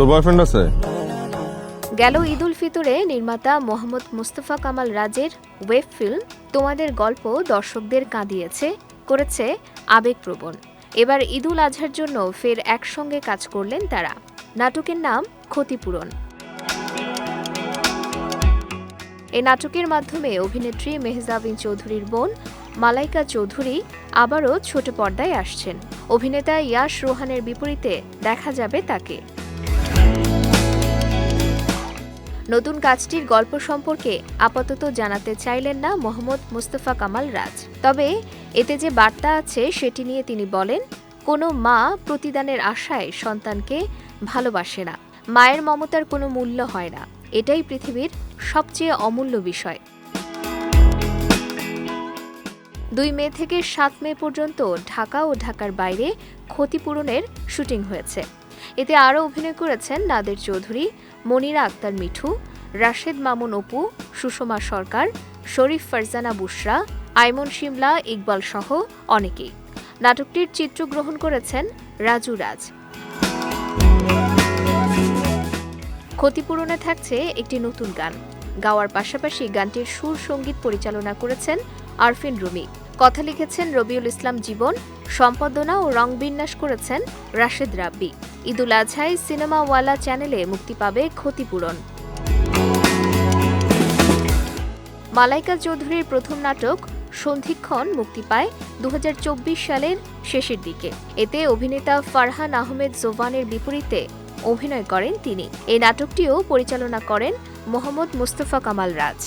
তোর বয়ফ্রেন্ড আছে? গেল ঈদুল ফিতরে নির্মাতা মোহাম্মদ মুস্তফা কামাল রাজের ওয়েব ফিল্ম তোমাদের গল্প দর্শকদের কাঁদিয়েছে, করেছে আবেগপ্রবণ। এবার ঈদুল আজহার জন্য ফের একসঙ্গে কাজ করলেন তারা। নাটকের নাম ক্ষতিপূরণ। এই নাটকের মাধ্যমে অভিনেত্রী মেহজাবিন চৌধুরীর বোন মালাইকা চৌধুরী আবারও ছোট পর্দায় আসছেন। অভিনেতা ইয়াশ রোহানের বিপরীতে দেখা যাবে তাকে। নতুন কাজটির গল্প সম্পর্কে আপাতত জানাতে চাইলেন না মোহাম্মদ মুস্তফা কামাল রাজ। তবে এতে যে বার্তা আছে সেটি নিয়ে তিনি বলেন, কোনো মা প্রতিদানের আশায় সন্তানকে ভালোবাসে না। মায়ের মমতার কোনো মূল্য হয় না। এটাই পৃথিবীর সবচেয়ে অমূল্য বিষয়। দুই মে থেকে সাত মে পর্যন্ত ঢাকা ও ঢাকার বাইরে ক্ষতিপূরণের শুটিং হয়েছে। এতে আরও অভিনয় করেছেন নাদের চৌধুরী, মনিরা আক্তার মিঠু, রাশেদ মামুন অপু, সুষমা সরকার, শরীফ ফারজানা বুশরা, আইমন শিমলা, ইকবাল সহ অনেকেই। নাটকটির চিত্রগ্রহণ করেছেন রাজু রাজ। ক্ষতিপূরণে থাকছে একটি নতুন গান। গাওয়ার পাশাপাশি গানটির সুর সংগীত পরিচালনা করেছেন আরফিন রুমি। কথা লিখেছেন রবিউল ইসলাম জীবন, সম্পাদনা ও রং বিন্যাস করেছেন রাশেদ রাব্বি। ঈদুল আজহায় সিনেমাওয়ালা চ্যানেলে মুক্তি পাবে ক্ষতিপূরণ। মালাইকা চৌধুরীর প্রথম নাটক সন্ধিক্ষণ মুক্তি পায় দু হাজার চব্বিশ সালের শেষের দিকে। এতে অভিনেতা ফারহান আহমেদ জোভানের বিপরীতে অভিনয় করেন তিনি। এই নাটকটিও পরিচালনা করেন মোহাম্মদ মুস্তফা কামাল রাজ।